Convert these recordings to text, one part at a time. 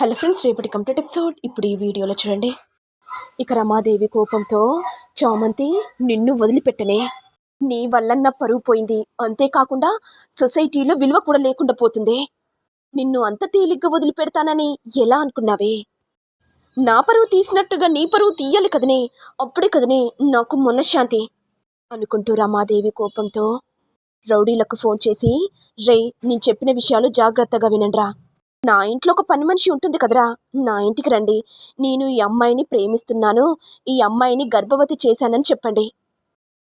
Hello friends రేపటి complete episode. ఇప్పుడు ఈ వీడియోలో చూడండి. ఇక రమాదేవి కోపంతో చామంతి నిన్ను వదిలిపెట్టనే. నీ వల్ల నా పరువు పోయింది. అంతేకాకుండా సొసైటీలో విలువ కూడా లేకుండా పోతుంది. నిన్ను అంత తేలిగ్గా వదిలిపెడతానని ఎలా అనుకున్నావే? నా పరువు తీసినట్టుగా నీ పరువు తీయాలి కదనే. అప్పుడే కదనే నాకు మనశ్శాంతి అనుకుంటూ రమాదేవి కోపంతో రౌడీలకు ఫోన్ చేసి రే నేను చెప్పిన విషయాలు జాగ్రత్తగా వినండ్రా. నా ఇంట్లో ఒక పని మనిషి ఉంటుంది కదరా. నా ఇంటికి రండి. నేను ఈ అమ్మాయిని ప్రేమిస్తున్నాను. ఈ అమ్మాయిని గర్భవతి చేశానని చెప్పండి.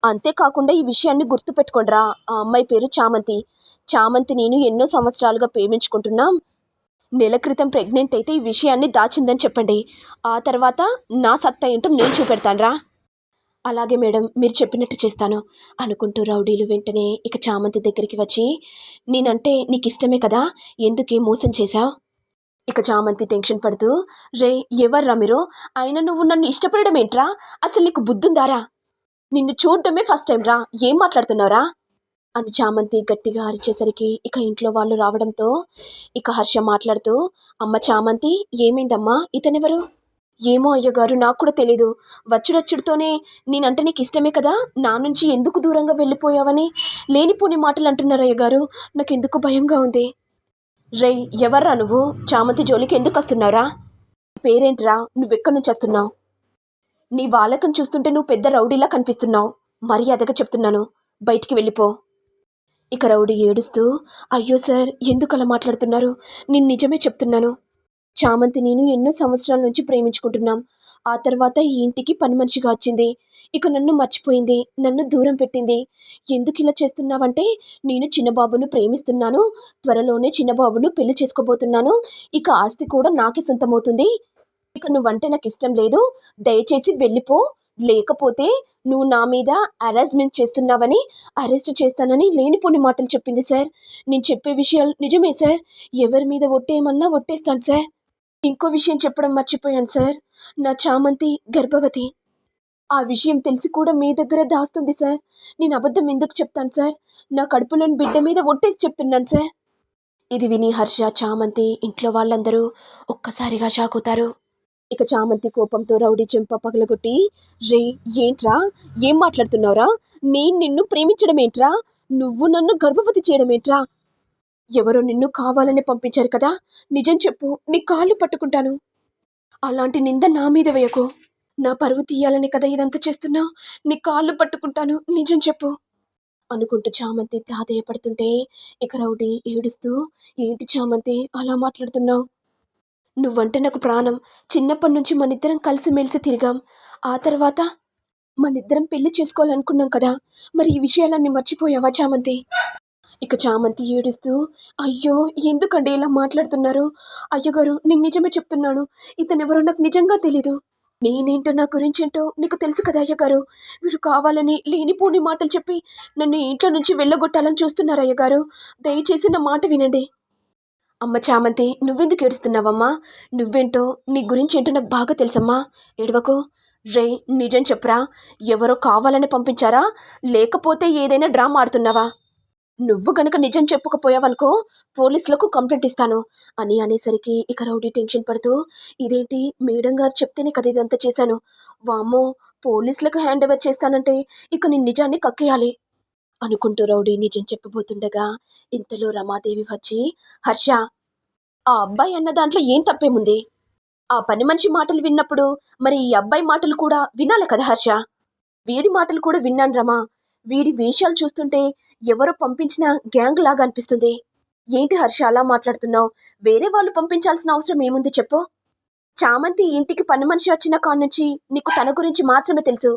అంతేకాకుండా ఈ విషయాన్ని గుర్తుపెట్టుకోండిరా. ఆ అమ్మాయి పేరు చామంతి. చామంతి నేను ఎన్నో సంవత్సరాలుగా ప్రేమించుకుంటున్నాం. నెల క్రితం ప్రెగ్నెంట్ అయితే ఈ విషయాన్ని దాచిందని చెప్పండి. ఆ తర్వాత నా సత్తా ఏంటో నేను చూపెడతానురా. అలాగే మేడం మీరు చెప్పినట్టు చేస్తాను అనుకుంటూ రౌడీలు వెంటనే ఇక చామంతి దగ్గరికి వచ్చి నేనంటే నీకు ఇష్టమే కదా ఎందుకే మోసం చేశావు? ఇక చామంతి టెన్షన్ పడుతూ రే ఎవర్రా మీరు? అయినా నువ్వు నన్ను ఇష్టపడడం ఏంట్రా? అసలు నీకు బుద్ధుందారా? నిన్ను చూడడమే ఫస్ట్ టైం రా ఏం మాట్లాడుతున్నావురా? అని చామంతి గట్టిగా అరిచేసరికి ఇక ఇంట్లో వాళ్ళు రావడంతో ఇక హర్ష మాట్లాడుతూ అమ్మ చామంతి ఏమైందమ్మా ఇతనెవరు? ఏమో అయ్యగారు నాకు కూడా తెలీదు. వచ్చుడొచ్చుడితోనే నేనంటే నీకు ఇష్టమే కదా? నా నుంచి ఎందుకు దూరంగా వెళ్ళిపోయావని? లేనిపోని మాటలు అంటున్నారు అయ్యగారు. నాకు ఎందుకు భయంగా ఉంది. రే ఎవర్రా నువ్వు? చామంతి జోలికి ఎందుకు వస్తున్నావురా పేరేంట్రా? నువ్వెక్కడి నుంచి వస్తున్నావు? నీ వాళ్ళకం చూస్తుంటే నువ్వు పెద్ద రౌడీలా కనిపిస్తున్నావు. మర్యాదగా చెప్తున్నాను. బయటికి వెళ్ళిపో. ఇక రౌడీ ఏడుస్తూ అయ్యో సార్ ఎందుకు అలా మాట్లాడుతున్నారు? నేను నిజమే చెప్తున్నాను. చామంతి నేను ఎన్నో సంవత్సరాల నుంచి ప్రేమించుకుంటున్నాం. ఆ తర్వాత ఈ ఇంటికి పని మనిషిగా వచ్చింది. ఇక నన్ను మర్చిపోయింది. నన్ను దూరం పెట్టింది. ఎందుకు ఇలా చేస్తున్నావంటే నేను చిన్నబాబును ప్రేమిస్తున్నాను. త్వరలోనే చిన్నబాబును పెళ్ళి చేసుకోబోతున్నాను. ఇక ఆస్తి కూడా నాకే సొంతమవుతుంది. ఇక నువ్వంటే నాకు ఇష్టం లేదు. దయచేసి వెళ్ళిపో. లేకపోతే నువ్వు నా మీద అరేంజ్మెంట్ చేస్తున్నావని అరెస్ట్ చేస్తానని లేనిపోని మాటలు చెప్పింది సార్. నేను చెప్పే విషయాలు నిజమే సార్. ఎవరి మీద ఒట్టేయమన్నా ఒట్టేస్తాను సార్. ఇంకో విషయం చెప్పడం మర్చిపోయాను సార్. నా చామంతి గర్భవతి. ఆ విషయం తెలిసి కూడా మీ దగ్గర దాస్తుంది సార్. నేను అబద్ధం ఎందుకు చెప్తాను సార్? నా కడుపులోని బిడ్డ మీద ఒట్టేసి చెప్తున్నాను సార్. ఇది విని హర్ష చామంతి ఇంట్లో వాళ్ళందరూ ఒక్కసారిగా షాక్ అవుతారు. ఇక చామంతి కోపంతో రౌడీ చెంప పగలగొట్టి రే ఏంట్రా? ఏం మాట్లాడుతున్నావురా? నేను నిన్ను ప్రేమించడం ఏంట్రా నువ్వు నన్ను గర్భవతి చేయడం ఏంట్రా ఎవరో నిన్ను కావాలని పంపించారు కదా? నిజం చెప్పు నీ కాళ్ళు పట్టుకుంటాను. అలాంటి నింద నా మీద వేయకు. నా పరువు తీయాలని కదా ఇదంతా చేస్తున్నావు నీ కాళ్ళు పట్టుకుంటాను నిజం చెప్పు. అనుకుంటూ చామంతి ప్రాధేయపడుతుంటే ఇక రౌడీ ఏడుస్తూ ఏంటి చామంతి అలా మాట్లాడుతున్నావు? నువ్వంటే నాకు ప్రాణం. చిన్నప్పటి నుంచి మనిద్దరం కలిసిమెలిసి తిరిగాం. ఆ తర్వాత మనిద్దరం పెళ్ళి చేసుకోవాలనుకున్నాం కదా? మరి ఈ విషయాలన్నీ మర్చిపోయావా చామంతి? ఇక చామంతి ఏడుస్తూ అయ్యో ఎందుకండి ఇలా మాట్లాడుతున్నారు? అయ్యగారు నేను నిజమే చెప్తున్నాను. ఇతను ఎవరో నాకు నిజంగా తెలీదు. నేనేంటో నా గురించి ఏంటో నీకు తెలుసు కదా అయ్యగారు? వీరు కావాలని లేనిపోని మాటలు చెప్పి నన్ను ఇంట్లో నుంచి వెళ్ళగొట్టాలని చూస్తున్నారు అయ్యగారు. దయచేసి నా మాట వినండి. అమ్మ చామంతి నువ్వెందుకు ఏడుస్తున్నావమ్మా? నువ్వేంటో నీ గురించి ఏంటో నాకు బాగా తెలుసమ్మా. ఏడవకు. రే నిజం చెప్పురా. ఎవరో కావాలని పంపించారా? లేకపోతే ఏదైనా డ్రామా ఆడుతున్నావా? నువ్వు గనక నిజం చెప్పుకపోయావనుకో పోలీసులకు కంప్లైంట్ ఇస్తాను. అని అనేసరికి ఇక రౌడీ టెన్షన్ పడుతూ ఇదేంటి మేడం గారు చెప్తేనే కదా ఇదంతా చేశాను. వామ్మో పోలీసులకు హ్యాండ్ ఓవర్ చేస్తానంటే ఇక నేను నిజాన్ని కక్కేయాలి అనుకుంటూ రౌడీ నిజం చెప్పబోతుండగా ఇంతలో రమాదేవి వచ్చి హర్ష ఆ అబ్బాయి అన్న దాంట్లో ఏం తప్పేముంది? ఆ పని మనిషి మాటలు విన్నప్పుడు మరి ఈ అబ్బాయి మాటలు కూడా వినాలి కదా హర్ష? వీడి మాటలు కూడా విన్నాను రమా వీడి వేషాలు చూస్తుంటే ఎవరో పంపించిన గ్యాంగ్ లాగా అనిపిస్తుంది. ఏంటి హర్ష అలా మాట్లాడుతున్నావు? వేరే వాళ్ళు పంపించాల్సిన అవసరం ఏముంది చెప్పు. చామంతి ఇంటికి పని మనిషి వచ్చిన కాడ నుంచి నీకు తన గురించి మాత్రమే తెలుసు.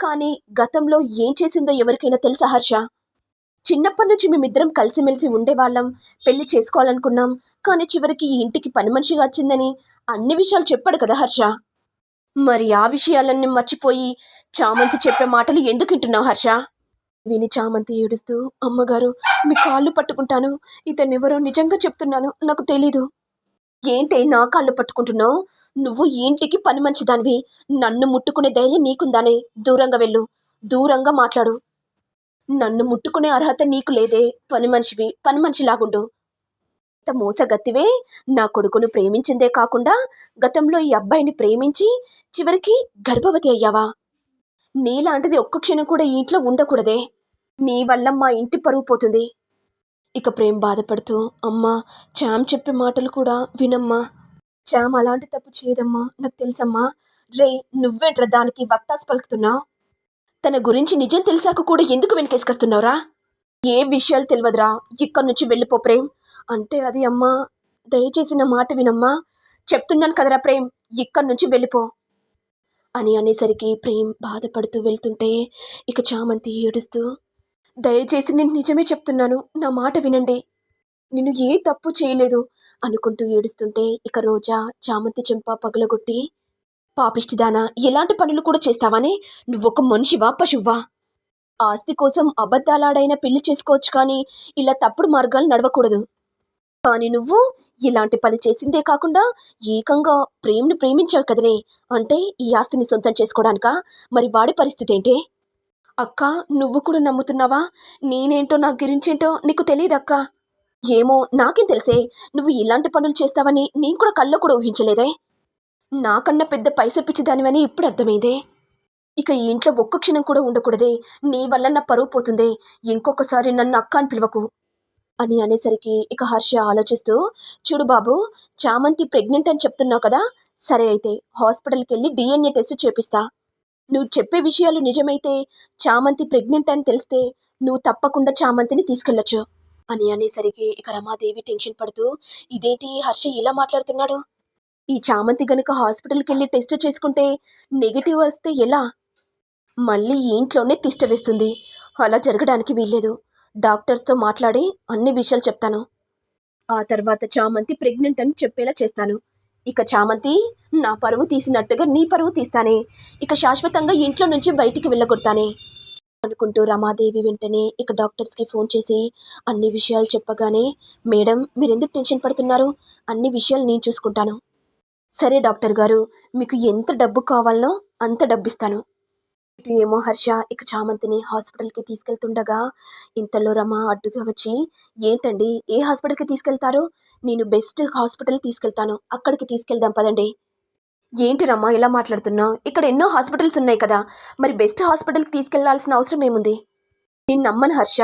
కానీ గతంలో ఏం చేసిందో ఎవరికైనా తెలుసా హర్ష? చిన్నప్పటి నుంచి మేమిద్దరం కలిసిమెలిసి ఉండేవాళ్ళం పెళ్ళి చేసుకోవాలనుకున్నాం. కానీ చివరికి ఈ ఇంటికి పని మనిషిగా వచ్చిందని అన్ని విషయాలు చెప్పాడు కదా హర్ష. మరి ఆ విషయాలన్నీ మర్చిపోయి చామంతి చెప్పే మాటలు ఎందుకు వింటున్నావు హర్ష? విని చామంతి ఏడుస్తూ అమ్మగారు మీ కాళ్ళు పట్టుకుంటాను. ఇతనెవరో నిజంగా చెప్తున్నాను నాకు తెలీదు. ఏంటే నా కాళ్ళు పట్టుకుంటున్నావు? నువ్వు ఈ ఇంటికి పని మంచిదానివి. నన్ను ముట్టుకునే ధైర్యం నీకుందానే. దూరంగా వెళ్ళు. దూరంగా మాట్లాడు. నన్ను ముట్టుకునే అర్హత నీకు లేదే. పని మనిషివి. పని మనిషిలాగుండు. మోసగత్తివే. నా కొడుకును ప్రేమించిందే కాకుండా గతంలో ఈ అబ్బాయిని ప్రేమించి చివరికి గర్భవతి అయ్యావా? నీలాంటిది ఒక్క క్షణం కూడా ఈ ఇంట్లో ఉండకూడదే. నీ వల్ల మా ఇంటి పరువు పోతుంది. ఇక ప్రేమ్ బాధపడుతూ అమ్మా చామ్ చెప్పే మాటలు కూడా వినమ్మా. చామ్ అలాంటి తప్పు చేయదమ్మా నాకు తెలుసమ్మా. రే నువ్వేంట్రా దానికి వత్తాసు పలుకుతున్నావు తన గురించి నిజం తెలిసాక కూడా ఎందుకు వెనకేసుకొస్తున్నావురా? ఏ విషయాలు తెలియదురా ఇక్కడి నుంచి వెళ్ళిపో ప్రేమ్. అంటే అది అమ్మా దయచేసి నా మాట వినమ్మా. చెప్తున్నాను కదరా ప్రేమ్ ఇక్కడి నుంచి వెళ్ళిపో. అని అనేసరికి ప్రేమ్ బాధపడుతూ వెళ్తుంటే ఇక చామంతి ఏడుస్తూ దయచేసి నేను నిజమే చెప్తున్నాను. నా మాట వినండి. నేను ఏ తప్పు చేయలేదు అనుకుంటూ ఏడుస్తుంటే ఇక రోజా చామంతి చెంప పగలగొట్టి పాపిష్టిదానా ఎలాంటి పనులు కూడా చేస్తావని? నువ్వొక మనిషివా పశువ్వా? ఆస్తి కోసం అబద్ధాలాడైనా పెళ్ళి చేసుకోవచ్చు కానీ ఇలా తప్పుడు మార్గాలు నడవకూడదు. కానీ నువ్వు ఇలాంటి పని చేసిందే కాకుండా ఏకంగా ప్రేమ్ని ప్రేమించావు కదనే. అంటే ఈ ఆస్తిని సొంతం చేసుకోవడానికా మరి వాడి పరిస్థితి ఏంటి? అక్క నువ్వు కూడా నమ్ముతున్నావా? నేనేంటో నా గురించేంటో నీకు తెలియదక్క ఏమో నాకేం తెలిసే. నువ్వు ఇలాంటి పనులు చేస్తావని నేను కూడా కల్లో కూడా ఊహించలేదే. నాకన్నా పెద్ద పైసెప్పించేదానివని ఇప్పుడు అర్థమైందే. ఇక ఈ ఇంట్లో ఒక్క క్షణం కూడా ఉండకూడదే. నీ వల్ల నా పరువు పోతుందే. ఇంకొకసారి నన్ను అక్క అని పిలవకు. అని అనేసరికి ఇక హర్ష ఆలోచిస్తూ చూడు బాబు చామంతి ప్రెగ్నెంట్ అని చెప్తున్నావు కదా సరే అయితే హాస్పిటల్కి వెళ్ళి డిఎన్ఏ టెస్ట్ చేపిస్తా. నువ్వు చెప్పే విషయాలు నిజమైతే చామంతి ప్రెగ్నెంట్ అని తెలిస్తే నువ్వు తప్పకుండా చామంతిని తీసుకెళ్ళొచ్చు. అని అనేసరికి ఇక రమాదేవి టెన్షన్ పడుతూ ఇదేంటి హర్ష ఇలా మాట్లాడుతున్నాడు? ఈ చామంతి గనుక హాస్పిటల్కి వెళ్ళి టెస్ట్ చేసుకుంటే నెగిటివ్ వస్తే ఎలా? మళ్ళీ ఇంట్లోనే తిష్ట వేస్తుంది. అలా జరగడానికి వీల్లేదు. డాక్టర్స్తో మాట్లాడి అన్ని విషయాలు చెప్తాను. ఆ తర్వాత చామంతి ప్రెగ్నెంట్ అని చెప్పేలా చేస్తాను. ఇక చామంతి నా పరువు తీసినట్టుగా నీ పరువు తీస్తానే. ఇక శాశ్వతంగా ఇంట్లో నుంచి బయటికి వెళ్ళగొడతానే. అనుకుంటూ రమాదేవి వెంటనే ఇక డాక్టర్స్కి ఫోన్ చేసి అన్ని విషయాలు చెప్పగానే మేడం మీరెందుకు టెన్షన్ పడుతున్నారు? అన్ని విషయాలు నేను చూసుకుంటాను. సరే డాక్టర్ గారు మీకు ఎంత డబ్బు కావాలనో అంత డబ్బు ఇస్తాను ఇటు ఏమో హర్ష ఇక చామంతిని హాస్పిటల్కి తీసుకెళ్తుండగా ఇంతలో రమ అడ్డుగా వచ్చి ఏంటండి ఏ హాస్పిటల్కి తీసుకెళ్తారు? నేను బెస్ట్ హాస్పిటల్ తీసుకెళ్తాను. అక్కడికి తీసుకెళ్దాం పదండి. ఏంటి రమ్మా ఇలా మాట్లాడుతున్నావు? ఇక్కడ ఎన్నో హాస్పిటల్స్ ఉన్నాయి కదా! మరి బెస్ట్ హాస్పిటల్కి తీసుకెళ్ళాల్సిన అవసరం ఏముంది? నేను నమ్మను హర్ష.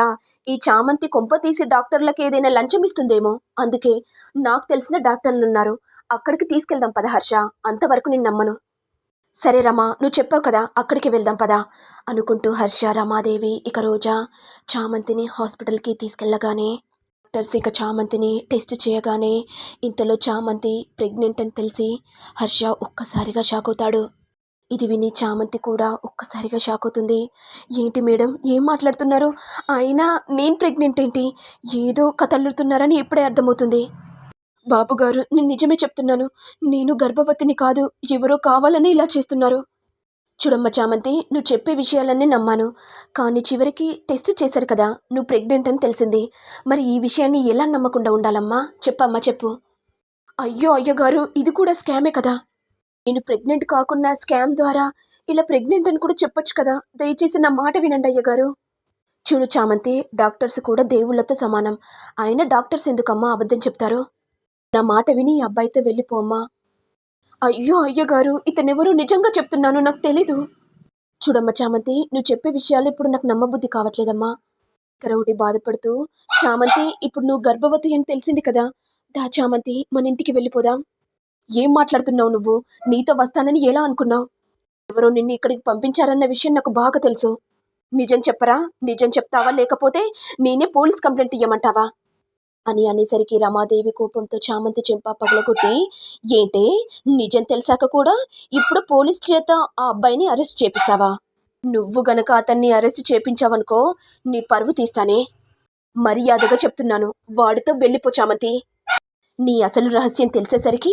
ఈ చామంతి కొంప తీసి డాక్టర్లకు ఏదైనా లంచం ఇస్తుందేమో? అందుకే నాకు తెలిసిన డాక్టర్లు ఉన్నారు అక్కడికి తీసుకెళ్దాం పద హర్ష. అంతవరకు నేను నమ్మను. సరే రమా నువ్వు చెప్పావు కదా అక్కడికి వెళ్దాం పదా అనుకుంటూ హర్ష రమాదేవి ఇక రోజా చామంతిని హాస్పిటల్కి తీసుకెళ్ళగానే డాక్టర్స్ ఇక చామంతిని టెస్ట్ చేయగానే ఇంతలో చామంతి ప్రెగ్నెంట్ అని తెలిసి హర్ష ఒక్కసారిగా షాక్ అవుతాడు. ఇది విని చామంతి కూడా ఒక్కసారిగా షాక్ అవుతుంది. ఏంటి మేడం ఏం మాట్లాడుతున్నారు? అయినా నేను ప్రెగ్నెంట్ ఏంటి? ఏదో కథలుతున్నారని ఇప్పుడే అర్థమవుతుంది. బాబు గారు నేను నిజమే చెప్తున్నాను. నేను గర్భవతిని కాదు ఎవరో కావాలని ఇలా చేస్తున్నారు. చూడమ్మ చామంతి నువ్వు చెప్పే విషయాలన్నీ నమ్మాను. కానీ చివరికి టెస్ట్ చేశారు కదా నువ్వు ప్రెగ్నెంట్ అని తెలిసింది. మరి ఈ విషయాన్ని ఎలా నమ్మకుండా ఉండాలమ్మా? చెప్పమ్మా చెప్పు. అయ్యో అయ్యగారు ఇది కూడా స్కామే కదా. నేను ప్రెగ్నెంట్ కాకుండా స్కామ్ ద్వారా ఇలా ప్రెగ్నెంట్ అని కూడా చెప్పొచ్చు కదా. దయచేసి నా మాట వినండి అయ్యగారు. చూడు చామంతి డాక్టర్స్ కూడా దేవుళ్ళతో సమానం. అయినా డాక్టర్స్ ఎందుకమ్మా అబద్ధం చెప్తారు? నా మాట విని ఈ అబ్బాయితో వెళ్ళిపోమ్మా. అయ్యో అయ్యగారు ఇతనెవరో నిజంగా చెప్తున్నాను నాకు తెలీదు. చూడమ్మ చామంతి నువ్వు చెప్పే విషయాలు ఇప్పుడు నాకు నమ్మబుద్ధి కావట్లేదమ్మా. కరవుడి బాధపడుతూ చామంతి ఇప్పుడు నువ్వు గర్భవతి అని తెలిసింది కదా. దా చామంతి మన ఇంటికి వెళ్ళిపోదాం. ఏం మాట్లాడుతున్నావు నువ్వు? నీతో వస్తానని ఎలా అనుకున్నావు? ఎవరో నిన్ను ఇక్కడికి పంపించారన్న విషయం నాకు బాగా తెలుసు. నిజం చెప్పరా? నిజం చెప్తావా లేకపోతే నేనే పోలీస్ కంప్లైంట్ ఇయ్యమంటావా? అని అనేసరికి రమాదేవి కోపంతో చామంతి చెంప పగలగొట్టి ఏంటే నిజం తెలిసాక కూడా ఇప్పుడు పోలీస్ చేత ఆ అబ్బాయిని అరెస్ట్ చేపిస్తావా? నువ్వు గనక అతన్ని అరెస్ట్ చేపించావనుకో నీ పరువు తీస్తానే. మర్యాదగా చెప్తున్నాను వాడితో వెళ్ళిపో చామంతి. నీ అసలు రహస్యం తెలిసేసరికి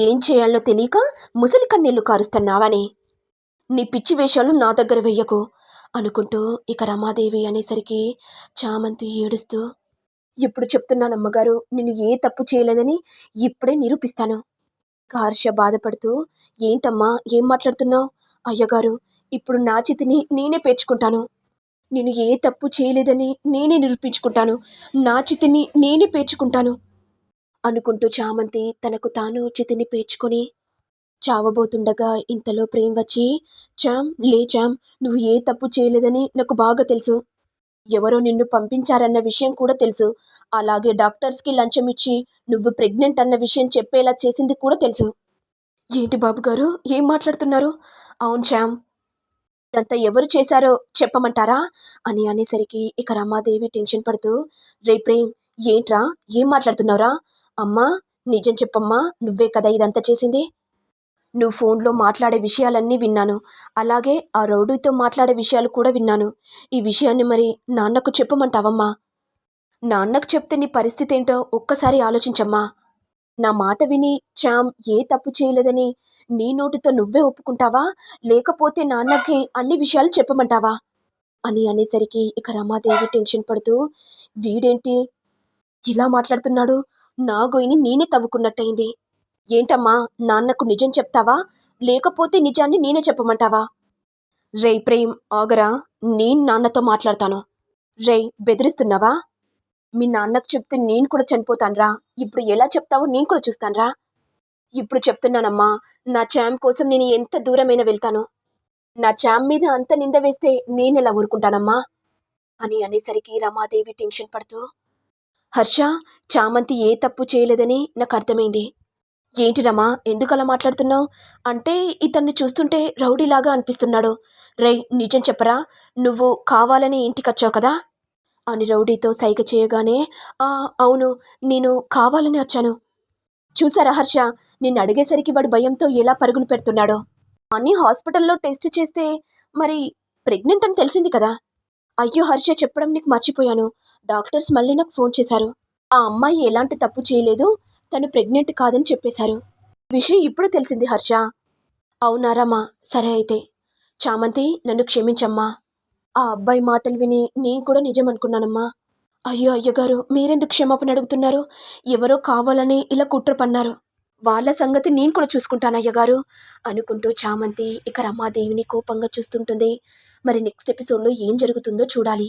ఏం చేయాలో తెలియక ముసలి కన్నీళ్ళు కారుస్తున్నావానే. నీ పిచ్చి వేషాలు నా దగ్గర వెయ్యకు అనుకుంటూ ఇక రమాదేవి అనేసరికి చామంతి ఏడుస్తూ ఇప్పుడు చెప్తున్నాను అమ్మగారు నేను ఏ తప్పు చేయలేదని ఇప్పుడే నిరూపిస్తాను. హర్ష బాధపడుతూ ఏంటమ్మా ఏం మాట్లాడుతున్నావు? అయ్యగారు ఇప్పుడు నా చితిని నేనే పేర్చుకుంటాను. నేను ఏ తప్పు చేయలేదని నేనే నిరూపించుకుంటాను. నా చితిని నేనే పేర్చుకుంటాను. అనుకుంటూ చామంతి తనకు తాను చితిని పేర్చుకొని చావబోతుండగా ఇంతలో ప్రేమ్ వచ్చి చామ్ లే చామ్ నువ్వు ఏ తప్పు చేయలేదని నాకు బాగా తెలుసు. ఎవరో నిన్ను పంపించారన్న విషయం కూడా తెలుసు. అలాగే డాక్టర్స్కి లంచం ఇచ్చి నువ్వు ప్రెగ్నెంట్ అన్న విషయం చెప్పేలా చేసింది కూడా తెలుసు. ఏంటి బాబు గారు? ఏం మాట్లాడుతున్నారు? అవును శ్యామ్. ఇదంతా ఎవరు చేశారో చెప్పమంటారా? అని అనేసరికి ఇక రమాదేవి టెన్షన్ పడుతూ రే ప్రేమ్ ఏంట్రా? ఏం మాట్లాడుతున్నావురా? అమ్మా నిజం చెప్పమ్మా నువ్వే కదా ఇదంతా చేసింది? నువ్వు ఫోన్లో మాట్లాడే విషయాలన్నీ విన్నాను. అలాగే ఆ రౌడీతో మాట్లాడే విషయాలు కూడా విన్నాను. ఈ విషయాన్ని మరి నాన్నకు చెప్పమంటావమ్మా? నాన్నకు చెప్తే నీ పరిస్థితి ఏంటో ఒక్కసారి ఆలోచించమ్మా. నా మాట విని చామ్ ఏ తప్పు చేయలేదని నీ నోటితో నువ్వే ఒప్పుకుంటావా? లేకపోతే నాన్నకి అన్ని విషయాలు చెప్పమంటావా? అని అనేసరికి ఇక రమాదేవి టెన్షన్ పడుతూ వీడేంటి? ఇలా మాట్లాడుతున్నాడు? నా గొయ్యిని నేనే తవ్వుకున్నట్టయింది. ఏంటమ్మా నాన్నకు నిజం చెప్తావా? లేకపోతే నిజాన్ని నేనే చెప్పమంటావా? రే ప్రేమ్ ఆగరా నేను నాన్నతో మాట్లాడతాను. రేయ్ బెదిరిస్తున్నావా? మీ నాన్నకు చెప్తే నేను కూడా చనిపోతానురా. ఇప్పుడు ఎలా చెప్తావో నేను కూడా చూస్తానురా. ఇప్పుడు చెప్తున్నానమ్మా నా చామ్ కోసం నేను ఎంత దూరమైనా వెళ్తాను. నా చామ్ మీద అంత నింద వేస్తే నేను ఎలా ఊరుకుంటానమ్మా? అని అనేసరికి రమాదేవి టెన్షన్ పడుతూ హర్ష చామంతి ఏ తప్పు చేయలేదని నాకు అర్థమైంది. ఏంటి రమా ఎందుకు అలా మాట్లాడుతున్నావు? అంటే ఇతన్ని చూస్తుంటే రౌడీలాగా అనిపిస్తున్నాడు. రై నిజం చెప్పరా నువ్వు కావాలని ఇంటికి వచ్చావు కదా? అని రౌడీతో సైగ చేయగానే ఆ అవును నేను కావాలని వచ్చాను. చూసారా హర్ష నిన్ను అడిగేసరికి వాడు భయంతో ఎలా పరుగులు పెడుతున్నాడో? అని హాస్పిటల్లో టెస్ట్ చేస్తే మరి ప్రెగ్నెంట్ అని తెలిసింది కదా? అయ్యో హర్ష చెప్పడం నీకు మర్చిపోయాను. డాక్టర్స్ మళ్ళీ నాకు ఫోన్ చేశారు. ఆ అమ్మాయి ఎలాంటి తప్పు చేయలేదు తను ప్రెగ్నెంట్ కాదని చెప్పేశారు. విషయం ఇప్పుడు తెలిసింది హర్ష. అవునారమ్మా సరే అయితే. చామంతి నన్ను క్షమించమ్మా. ఆ అబ్బాయి మాటలు విని నేను కూడా నిజం అనుకున్నానమ్మా. అయ్యో అయ్యగారు మీరెందుకు క్షమాపణ అడుగుతున్నారు? ఎవరో కావాలని ఇలా కుట్ర పన్నారు వాళ్ళ సంగతి నేను కూడా చూసుకుంటాను అయ్యగారు అనుకుంటూ చామంతి ఇక రమాదేవిని కోపంగా చూస్తుంటుంది. మరి నెక్స్ట్ ఎపిసోడ్లో ఏం జరుగుతుందో చూడాలి.